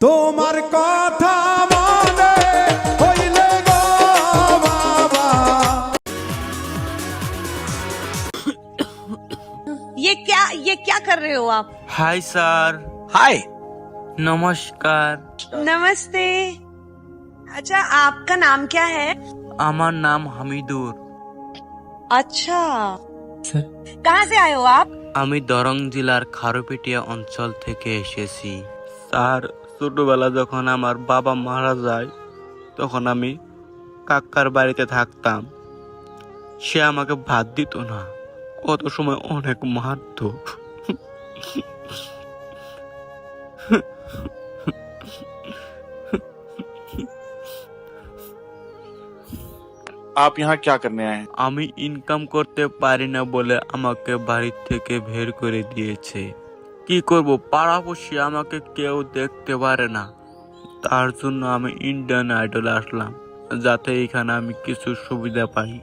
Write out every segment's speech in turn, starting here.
তোমার কথা মনে হইলে গো বাবা ये क्या ये क्या कर रहे हो आप হাই স্যার हाय নমস্কার नमस्ते अच्छा आपका नाम क्या है আমার নাম হামিদুর अच्छा कहाँ से आए हो आप আমি দরং জেলার খারুপেটিয়া অঞ্চল থেকে এসেছি স্যার ছোটবেলা যখন আমার বাবা মারা যায় তখন আমি কাকার বাড়িতে থাকতাম সে আমাকে ভাত দিত না কত সময় অনেক মারত आप यहाँ क्या करने आए हैं আমি ইনকাম করতে পারি না বলে আমাকে বাড়ি থেকে বের করে দিয়েছে কি করব পাড়াপড়শি আমাকে কেউ দেখতে পারে না তার জন্য আমি ইন্ডিয়ান আইডল আসলাম যাতে এখানে আমি কিছু সুবিধা পাই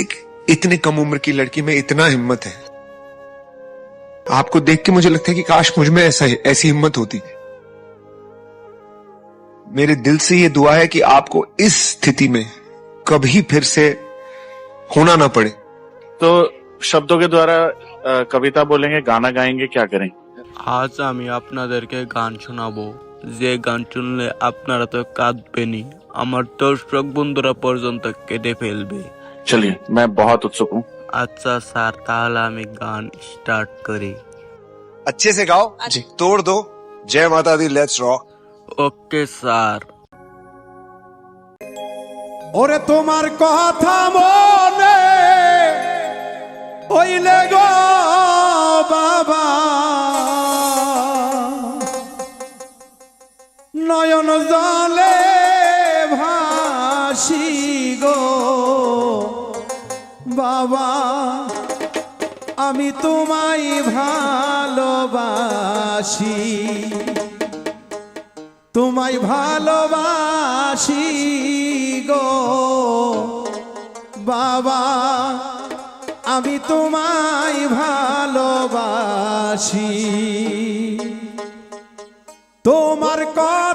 एक इतनी कम उम्र की लड़की में इतना हिम्मत है आपको देख के मुझे लगता है कि काश मुझ में ऐसा ऐसी हिम्मत होती मेरे दिल से ये दुआ है कि आपको इस स्थिति में कभी फिर से होना ना पड़े तो शब्दों के द्वारा अ, कविता बोलेंगे गाना गाएंगे क्या करें আজ আমি আপনাদেরকে গান শোনাবো যে গান শুনলে আপনারা তো কাঁদবেনই আমার দর্শক বন্ধুরা পর্যন্ত কেঁদে ফেলবে चलिए मैं बहुत उत्सुक हूँ আচ্ছা স্যার তাহলে আমি গান স্টার্ট করি अच्छे से गाओ जी तोड़ दो जय माता दी लेट्स रॉक ওকে স্যার ওরে তোমার কথা মনে হইলে গো বাবা। নয়ন জলে ভাসি গো বাবা। আমি তোমায় ভালোবাসি। তোমায় ভালোবাসি গো বাবা। আমি তোমায় ভালোবাসি। তোমার কথা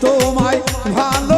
তোমায় ভালো